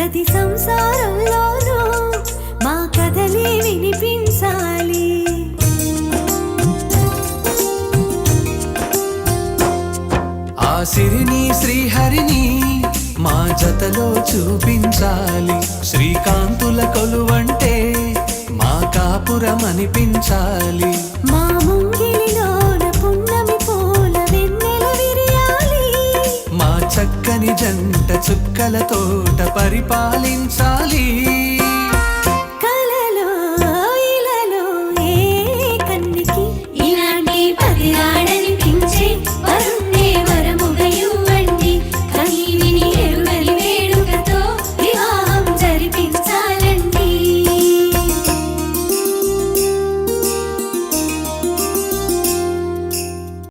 ప్రతి సంసారంలోనూ మా కథలే వినిపించాలి. ఆ సిరిని శ్రీహరిని మా జతలో చూపించాలి. శ్రీకాంతుల కొలువంటే మా కాపురం అనిపించాలి మా చక్కని జంట చుక్కల తోట పరిపాలించాలి.